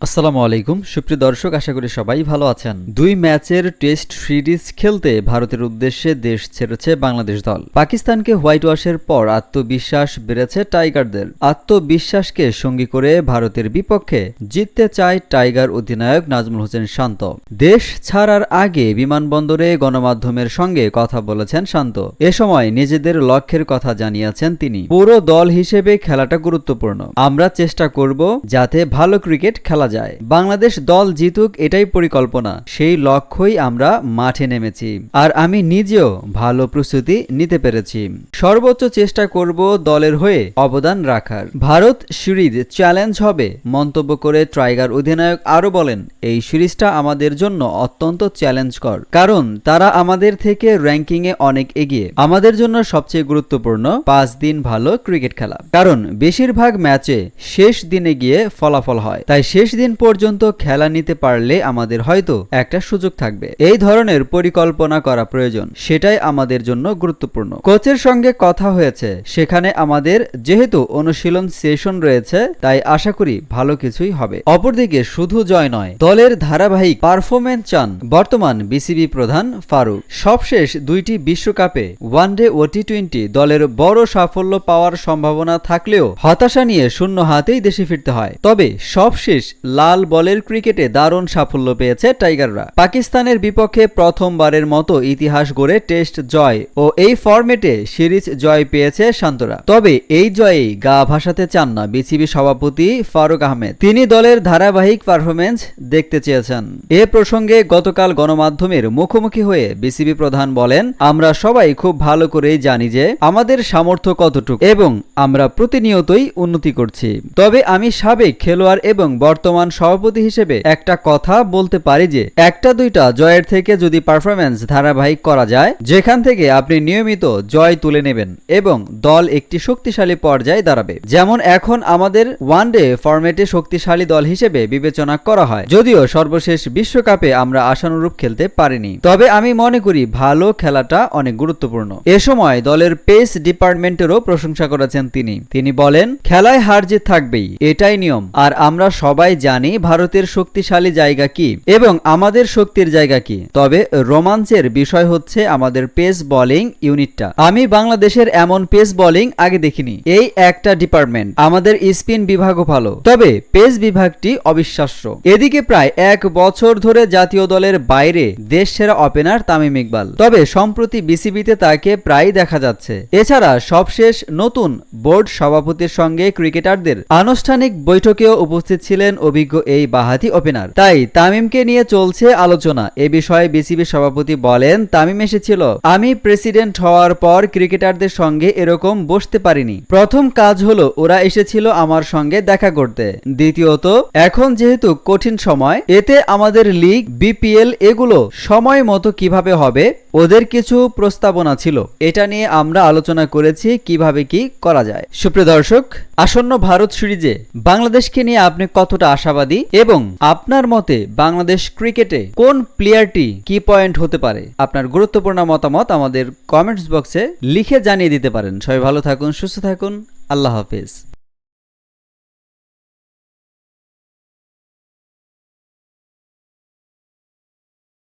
আসসালামু আলাইকুম। সুপ্রিয় দর্শক, আশা করি সবাই ভালো আছেন। দুই ম্যাচের টেস্ট সিরিজ খেলতে ভারতের উদ্দেশ্যে দেশ ছেড়েছে বাংলাদেশ দল। পাকিস্তানকে হোয়াইট ওয়াশের পর আত্মবিশ্বাস বেড়েছে টাইগারদের। আত্মবিশ্বাসকে সঙ্গী করে ভারতের বিপক্ষে জিততে চায় টাইগার অধিনায়ক নাজমুল হোসেন শান্ত। দেশ ছাড়ার আগে বিমানবন্দরে গণমাধ্যমের সঙ্গে কথা বলেছেন শান্ত। এ সময় নিজেদের লক্ষ্যের কথা জানিয়েছেন তিনি। পুরো দল হিসেবে খেলাটা গুরুত্বপূর্ণ। আমরা চেষ্টা করব যাতে ভালো ক্রিকেট খেলা যায়। বাংলাদেশ দল জিতুক এটাই পরিকল্পনা। সেই লক্ষ্যই আমরা মাঠে নেমেছি। আর আমি নিজেও ভালো প্রস্তুতি নিতে পেরেছি। সর্বোচ্চ চেষ্টা করব দলের হয়ে অবদান রাখার। ভারত সিরিজ চ্যালেঞ্জ হবে, মন্তব্য করে ট্রাইগার অধিনায়ক আরও বলেন, এই সিরিজটা আমাদের জন্য অত্যন্ত চ্যালেঞ্জকর। কারণ তারা আমাদের থেকে র্যাঙ্কিংয়ে অনেক এগিয়ে। আমাদের জন্য সবচেয়ে গুরুত্বপূর্ণ পাঁচ দিন ভালো ক্রিকেট খেলা। কারণ বেশিরভাগ ম্যাচে শেষ দিনে গিয়ে ফলাফল হয়। তাই শেষ দিন পর্যন্ত খেলা নিতে পারলে আমাদের হয়তো একটা সুযোগ থাকবে। এই ধরনের পরিকল্পনা করা প্রয়োজন, সেটাই আমাদের জন্য গুরুত্বপূর্ণ। কোচের সঙ্গে কথা হয়েছে, সেখানে আমাদের যেহেতু অনুশীলন সেশন রয়েছে, তাই আশা করি ভালো কিছুই হবে। অপরদিকে শুধু জয় নয়, দলের ধারাবাহিক পারফরমেন্স চান বর্তমান বিসিবি প্রধান ফারুক। সবশেষ দুইটি বিশ্বকাপে ওয়ানডে ও টি টোয়েন্টি দলের বড় সাফল্য পাওয়ার সম্ভাবনা থাকলেও হতাশা নিয়ে শূন্য হাতেই দেশে ফিরতে হয়। তবে সবশেষ লাল বলের ক্রিকেটে দারুণ সাফল্য পেয়েছে টাইগাররা। পাকিস্তানের বিপক্ষে প্রথমবারের মতো ইতিহাস গড়ে টেস্ট জয় ও এই ফরম্যাটে সিরিজ জয় পেয়েছে শান্তরা তবে এই জয়েই গা ভাসাতে চান না বিসিবি সভাপতি ফারুক আহমেদ। তিনি দলের ধারাবাহিক পারফরমেন্স দেখতে চেয়েছেন। এ প্রসঙ্গে গতকাল গণমাধ্যমের মুখোমুখি হয়ে বিসিবি প্রধান বলেন, আমরা সবাই খুব ভালো করেই জানি যে আমাদের সামর্থ্য কতটুকু এবং আমরা প্রতিনিয়তই উন্নতি করছি। তবে আমি সাবেক খেলোয়াড় এবং বর্তমান সভাপতি হিসেবে একটা কথা বলতে পারি যে, একটা দুইটা জয়ের থেকে যদি পারফরমেন্স ধারাবাহিক করা যায়, যেখান থেকে আপনি নিয়মিত জয় তুলে নেবেন এবং দল একটি শক্তিশালী পর্যায়ে দাঁড়াবে। যেমন এখন আমাদের ওয়ানডে ফরম্যাটে শক্তিশালী দল হিসেবে বিবেচনা করা হয়। যদিও সর্বশেষ বিশ্বকাপে আমরা আশানুরূপ খেলতে পারিনি। তবে আমি মনে করি ভালো খেলাটা অনেক গুরুত্বপূর্ণ। এ সময় দলের পেস ডিপার্টমেন্টেরও প্রশংসা করেছেন তিনি। তিনি বলেন, খেলায় হার জিত থাকবেই, এটাই নিয়ম। আর আমরা সবাই জানি ভারতের শক্তিশালী জায়গা কি এবং আমাদের শক্তির জায়গা কি। তবে রোমাঞ্চের বিষয় হচ্ছে আমাদের পেস বোলিং ইউনিটটা। আমি বাংলাদেশের এমন পেস বোলিং আগে দেখিনি। এই একটা ডিপার্টমেন্ট। আমাদের স্পিন বিভাগও ভালো। তবে পেস বিভাগটি অবিশ্বাস্য। এদিকে প্রায় এক বছর ধরে জাতীয় দলের বাইরে দেশ সেরা ওপেনার তামিম ইকবাল। তবে সম্প্রতি বিসিবিতে তাকে প্রায় দেখা যাচ্ছে। এছাড়া সবশেষ নতুন বোর্ড সভাপতির সঙ্গে ক্রিকেটারদের আনুষ্ঠানিক বৈঠকেও উপস্থিত ছিলেন অভিজ্ঞ এই বাহাতি ওপেনার তাই তামিমকে নিয়ে চলছে আলোচনা। এ বিষয়ে বিসিবি সভাপতি বলেন, তামিম এসেছিল। আমি প্রেসিডেন্ট হওয়ার পর ক্রিকেটারদের সঙ্গে এরকম বসতে পারিনি। প্রথম কাজ হলো, ওরা এসেছিল আমার সঙ্গে দেখা করতে। দ্বিতীয়ত, এখন যেহেতু কঠিন সময়, এতে আমাদের লিগ বিপিএল এগুলো সময় মতো কীভাবে হবে, ওদের কিছু প্রস্তাবনা ছিল। এটা নিয়ে আমরা আলোচনা করেছি, কীভাবে কি করা যায়। সুপ্রিয় দর্শক, আসন্ন ভারত সিরিজে বাংলাদেশকে নিয়ে আপনি কতটা আশাবাদী এবং আপনার মতে বাংলাদেশ ক্রিকেটে কোন প্লেয়ারটি কি পয়েন্ট হতে পারে? আপনার গুরুত্বপূর্ণ মতামত আমাদের কমেন্টস বক্সে লিখে জানিয়ে দিতে পারেন। সবাই ভালো থাকুন, সুস্থ থাকুন। আল্লাহ হাফিজ।